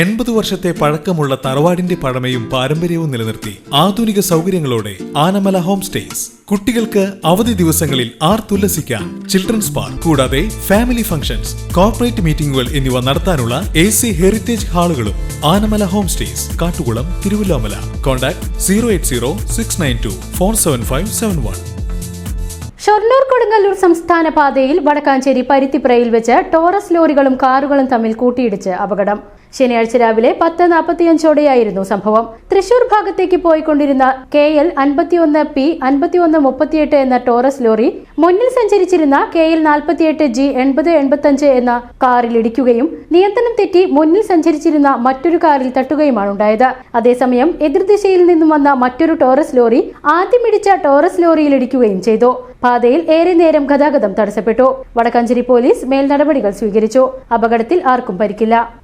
എൺപത് വർഷത്തെ പഴക്കമുള്ള തറവാടിന്റെ പഴമയും പാരമ്പര്യവും നിലനിർത്തി ആധുനിക സൗകര്യങ്ങളോടെ ആനമല ഹോം സ്റ്റേസ്. കുട്ടികൾക്ക് അവധി ദിവസങ്ങളിൽ ആർ ആർത്തുല്ലസിക്കാൻ ചിൽഡ്രൻസ് പാർക്ക് കൂടാതെ ഫാമിലി ഫംഗ്ഷൻസ് കോർപ്പറേറ്റ് മീറ്റിംഗുകൾ എന്നിവ നടത്താനുള്ള A C heritage ഹാളുകളും Anamala home stays Kattukulam Thiruvilwamala. Contact zero eight zero six nine two four seven five seven one. Shoranur Kodungallur സംസ്ഥാന പാതയിൽ വടക്കാഞ്ചേരി പരുത്തിപ്രയിൽ വെച്ച് ടോറസ് ലോറികളും കാറുകളും തമ്മിൽ കൂട്ടിയിടിച്ച് അപകടം. ശനിയാഴ്ച രാവിലെ പത്ത് നാൽപ്പത്തിയഞ്ചോടെയായിരുന്നു സംഭവം. തൃശൂർ ഭാഗത്തേക്ക് പോയിക്കൊണ്ടിരുന്ന കെ എൽ അൻപത്തിയൊന്ന് പി അൻപത്തിയൊന്ന് മുപ്പത്തിയെട്ട് എന്ന ടോറസ് ലോറി മുന്നിൽ സഞ്ചരിച്ചിരുന്ന കെ എൽ നാൽപ്പത്തിയെട്ട് ജി എൺപത് എൺപത്തഞ്ച് എന്ന കാറിൽ ഇടിക്കുകയും നിയന്ത്രണം തെറ്റി മുന്നിൽ സഞ്ചരിച്ചിരുന്ന മറ്റൊരു കാറിൽ തട്ടുകയുമാണ് ഉണ്ടായത്. അതേസമയം എതിർദിശയിൽ നിന്നും വന്ന മറ്റൊരു ടോറസ് ലോറി ആദ്യം ഇടിച്ച ടോറസ് ലോറിയിൽ ഇടിക്കുകയും ചെയ്തു. പാതയിൽ ഏറെ നേരം ഗതാഗതം തടസ്സപ്പെട്ടു. വടക്കാഞ്ചേരി പോലീസ് മേൽ നടപടികൾ സ്വീകരിച്ചു. അപകടത്തിൽ ആർക്കും പരിക്കില്ല.